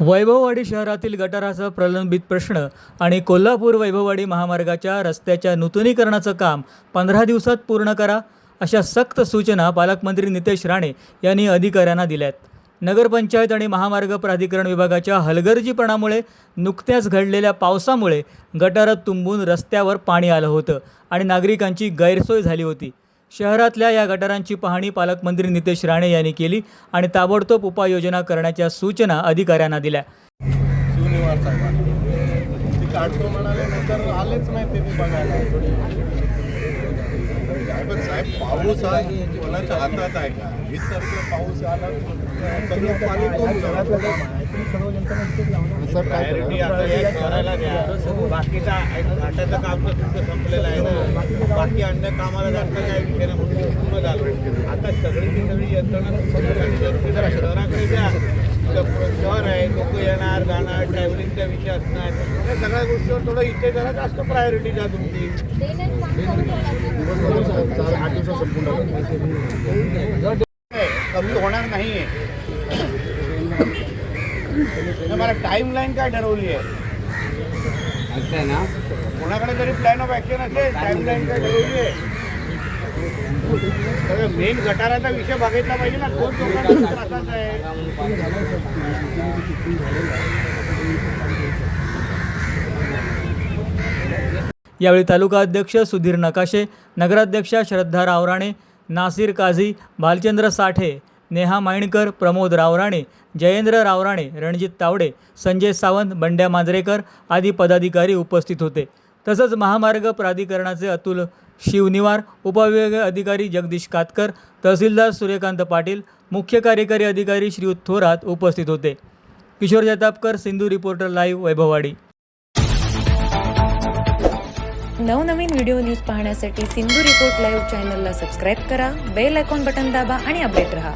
वैभववाडी शहरातील गटाराचा प्रलंबित प्रश्न आणि कोल्हापूर वैभववाडी महामार्गाच्या रस्त्याच्या नूतनीकरणाचं काम पंधरा दिवसात पूर्ण करा अशा सक्त सूचना पालकमंत्री नितेश राणे यांनी अधिकाऱ्यांना दिल्यात. नगरपंचायत आणि महामार्ग प्राधिकरण विभागाच्या हलगर्जीपणामुळे नुकत्याच घडलेल्या पावसामुळे गटारात तुंबून रस्त्यावर पाणी आलं होतं आणि नागरिकांची गैरसोय झाली होती. शहरातल्या या गटारांची पाहणी पालकमंत्री नितेश राणे यांनी केली आणि ताबडतोब उपाययोजना करण्याच्या सूचना अधिकाऱ्यांना दिल्या. म्हणाले नंतर आलेच नाही ते बघायला. साहेब पाऊस हा कोणाच्या हातात आहे का? वीस तारखेला पाऊस आला सगळं पाणी प्रायोरिटी आता करायला द्या. बाकीचा घाटाचं काम तर तुमचं संपलेलं आहे ना. बाकी अन्य कामाला जास्त काय विषय नाही म्हणून पूर्ण झालं. आता सगळीची सगळी यंत्रणा शहराकडे द्या. इथं शहर आहे लोक येणार जाणार ट्रॅव्हलिंगचा विषय असणार. या सगळ्या गोष्टीवर थोडं इथे जरा जास्त प्रायोरिटी द्या तुमची. कमी होणार नाहीये. मला टाइम लाईन काय ठरवली आहे कोणाकडे तरी प्लॅन ऑफ ऍक्शन असेल टाइम लाईन काय ठरवली आहे मेन गटाराचा विषय बघितला पाहिजे ना. कोण लोकांना त्रासाचा आहे? यावेळी तालुका अध्यक्ष सुधीर नकाशे नगराध्यक्षा श्रद्धा रावराणे नासिर काझी भालचंद्र साठे नेहा मायणकर प्रमोद रावराणे जयेंद्र रावराणे रणजित तावडे संजय सावंत बंड्या मांजरेकर आदी पदाधिकारी उपस्थित होते. तसंच महामार्ग प्राधिकरणाचे अतुल शिवनिवार उपविभागीय अधिकारी जगदीश कातकर तहसीलदार सूर्यकांत पाटील मुख्य कार्यकारी अधिकारी श्री थोरात उपस्थित होते. Kishor Jatapkar Sindhu reporter live Vaibhavwadi. नवनवीन व्हिडिओ न्यूज पाहण्यासाठी सिंधू रिपोर्ट लाईव्ह चॅनलला सबस्क्राईब करा बेल आयकॉन बटन दाबा आणि अपडेट रहा.